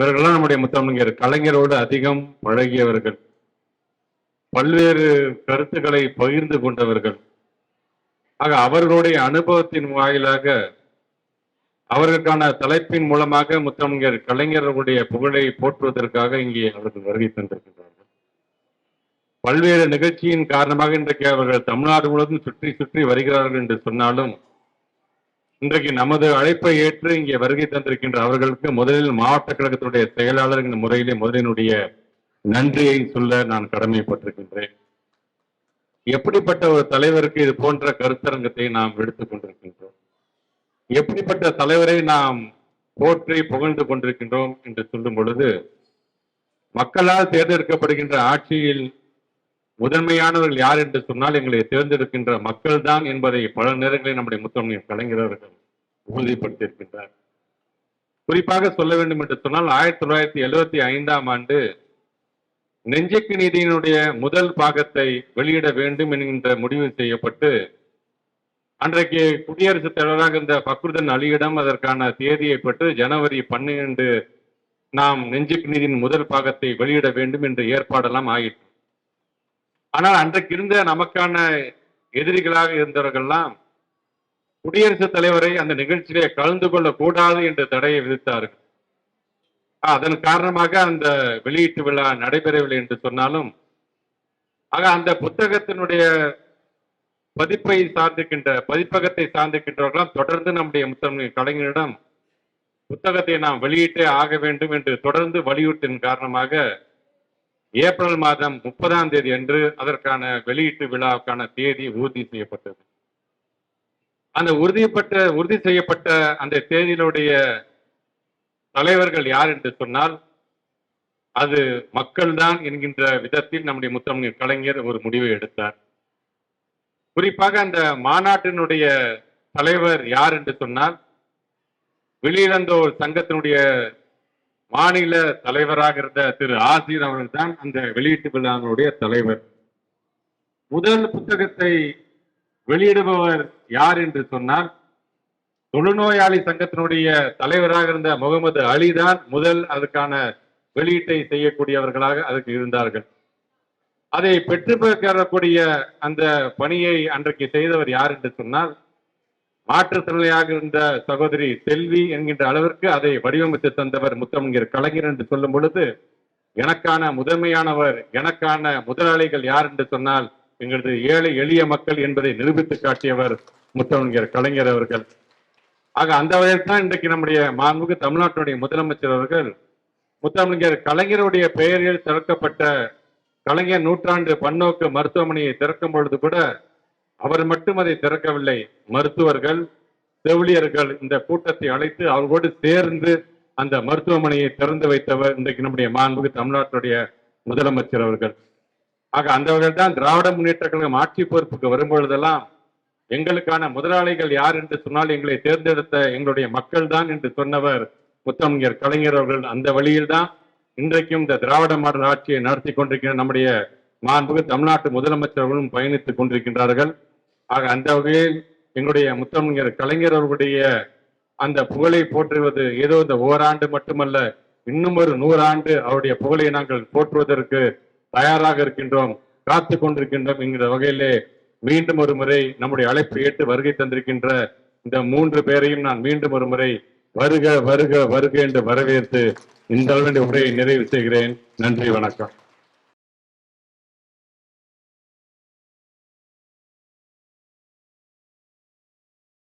இவர்கள்லாம் நம்முடைய முத்தமிழர். கலைஞரோடு அதிகம் பழகியவர்கள். பல்வேறு கருத்துக்களை பகிர்ந்து கொண்டவர்கள். ஆக அவர்களுடைய அனுபவத்தின் வாயிலாக அவர்களுக்கான தலைப்பின் மூலமாக முத்தமிழர் கலைஞர்களுடைய புகழை போற்றுவதற்காக இங்கே அவர்கள் வருகை தந்திருக்கின்றார்கள். பல்வேறு நிகழ்ச்சியின் காரணமாக இன்றைக்கு அவர்கள் தமிழ்நாடு முழுவதும் சுற்றி சுற்றி வருகிறார்கள் என்று சொன்னாலும் இன்றைக்கு நமது அழைப்பை ஏற்று இங்கே வருகை தந்திருக்கின்ற அவர்களுக்கு முதலில் மாவட்ட கழகத்துடைய செயலாளர் என்ற முறையிலே முதலினுடைய நன்றியை சொல்ல நான் கடமைப்பட்டிருக்கின்றேன். எப்படிப்பட்ட ஒரு தலைவருக்கு இது போன்ற கருத்தரங்கத்தை நாம் எடுத்துக் கொண்டிருக்கின்றோம்? எப்படிப்பட்ட தலைவரை நாம் போற்றி புகழ்ந்து கொண்டிருக்கின்றோம் என்று சொல்லும் பொழுது மக்களால் தேர்ந்தெடுக்கப்படுகின்ற ஆட்சியில் முதன்மையானவர்கள் யார் என்று சொன்னால் எங்களை தேர்ந்தெடுக்கின்ற மக்கள் தான் என்பதை பல நேரங்களில் நம்முடைய முத்தமிழ் கலைஞரவர்கள் உறுதிப்படுத்தியிருக்கின்றார். குறிப்பாக சொல்ல வேண்டும் என்று சொன்னால் ஆயிரத்தி தொள்ளாயிரத்தி எழுபத்தி ஐந்தாம் ஆண்டு நெஞ்சுக்கு நீதியினுடைய முதல் பாகத்தை வெளியிட வேண்டும் என்கின்ற முடிவு செய்யப்பட்டு அன்றைக்கு குடியரசுத் தலைவராக இருந்த பக்ருதன் அலியிடம் அதற்கான தேதியை பெற்று ஜனவரி பன்னிரண்டு நாம் நெஞ்சுக்கு நீதியின் முதல் பாகத்தை வெளியிட வேண்டும் என்ற ஏற்பாடெல்லாம் ஆயிற்று. ஆனால் அன்றைக்கு இருந்த நமக்கான எதிரிகளாக இருந்தவர்கள்லாம் குடியரசுத் தலைவரை அந்த நிகழ்ச்சியிலே கலந்து கொள்ளக்கூடாது என்ற தடையை விதித்தார்கள். அதன் காரணமாக அந்த வெளியீட்டு விழா நடைபெறவில்லை என்று சொன்னாலும் ஆக அந்த புத்தகத்தினுடைய பதிப்பை சார்ந்திருக்கின்ற பதிப்பகத்தை சார்ந்திருக்கின்றவர்களாம் தொடர்ந்து நம்முடைய முத்தமிழ் கலைஞரிடம் புத்தகத்தை நாம் வெளியிட்டே ஆக வேண்டும் என்று தொடர்ந்து வலியுறுத்தின் காரணமாக ஏப்ரல் மாதம் முப்பதாம் தேதி அன்று அதற்கான வெளியீட்டு விழாவுக்கான தேதி உறுதி செய்யப்பட்டது. அந்த உறுதிப்பட்ட உறுதி செய்யப்பட்ட அந்த தேதியினுடைய தலைவர்கள் யார் என்று சொன்னால் அது மக்கள்தான் என்கின்ற விதத்தில் நம்முடைய முத்தமிழ் கலைஞர் ஒரு முடிவை எடுத்தார். குறிப்பாக அந்த மாநாட்டினுடைய தலைவர் யார் என்று சொன்னால் வெளியிழந்தோர் சங்கத்தினுடைய மாநில தலைவராக இருந்த திரு ஆசிர் அவர்கள் தான் அந்த வெளியீட்டு விழாவினுடைய தலைவர். முதல் புத்தகத்தை வெளியிடுபவர் யார் என்று சொன்னால் தொழுநோயாளி சங்கத்தினுடைய தலைவராக இருந்த முகமது அலி தான் முதல் அதுக்கான வெளியீட்டை செய்யக்கூடியவர்களாக அதுக்கு இருந்தார்கள். அதை பெற்று பெறக்கூடிய அந்த பணியை அன்றைக்கு செய்தவர் யார் என்று சொன்னால் மாற்றுத்திறனாளியாக இருந்த சகோதரி செல்வி என்கின்ற அளவிற்கு அதை வடிவமைத்து தந்தவர் முத்தமிழர் கலைஞர் என்று சொல்லும் பொழுது எனக்கான முதன்மையானவர் எனக்கான முதலாளிகள் யார் என்று சொன்னால் எங்களது ஏழை எளிய மக்கள் என்பதை நிரூபித்து காட்டியவர் முத்தமிழர் கலைஞர் அவர்கள். ஆக அந்த வகையில் தான் இன்றைக்கு நம்முடைய மாண்புக்கு தமிழ்நாட்டினுடைய முதலமைச்சர் அவர்கள் முத்தமிழர் கலைஞருடைய பெயரில் திறக்கப்பட்ட கலைஞர் நூற்றாண்டு பன்னோக்கு மருத்துவமனையை திறக்கும் பொழுது கூட அவர் மட்டும் அதை திறக்கவில்லை. மருத்துவர்கள் செவிலியர்கள் இந்த கூட்டத்தை அழைத்து அவர்களோடு சேர்ந்து அந்த மருத்துவமனையை திறந்து வைத்தவர் இன்றைக்கு நம்முடைய மாண்புக்கு தமிழ்நாட்டுடைய முதலமைச்சர் அவர்கள். ஆக அந்த வகையில் தான் திராவிட முன்னேற்ற கழகம் ஆட்சி பொறுப்புக்கு வரும்பொழுதெல்லாம் எங்களுக்கான முதலாளிகள் யார் என்று சொன்னால் எங்களை தேர்ந்தெடுத்த எங்களுடைய மக்கள் தான் என்று சொன்னவர் முத்தமிழர் கலைஞர் அவர்கள். அந்த வழியில் தான் இன்றைக்கும் இந்த திராவிட மாடல் ஆட்சியை நடத்தி கொண்டிருக்கிற நம்முடைய மாண்புக்கு தமிழ்நாட்டு முதலமைச்சர்களும் பயணித்துக் கொண்டிருக்கின்றார்கள். ஆக அந்த வகையில் எங்களுடைய முத்தமிழர் கலைஞர் அவர்களுடைய அந்த புகழை போற்றுவது ஏதோ இந்த ஓராண்டு மட்டுமல்ல இன்னும் ஒரு நூறாண்டு அவருடைய புகழை நாங்கள் போற்றுவதற்கு தயாராக இருக்கின்றோம் காத்து கொண்டிருக்கின்றோம் என்கிற வகையிலே மீண்டும் ஒரு முறை நம்முடைய அழைப்பு ஏற்று வருகை தந்திருக்கின்ற இந்த மூன்று பேரையும் நான் மீண்டும் ஒரு முறை வருக வருக வருக என்று வரவேற்று இந்த அளவுடைய உரையை நிறைவு செய்கிறேன். நன்றி வணக்கம்.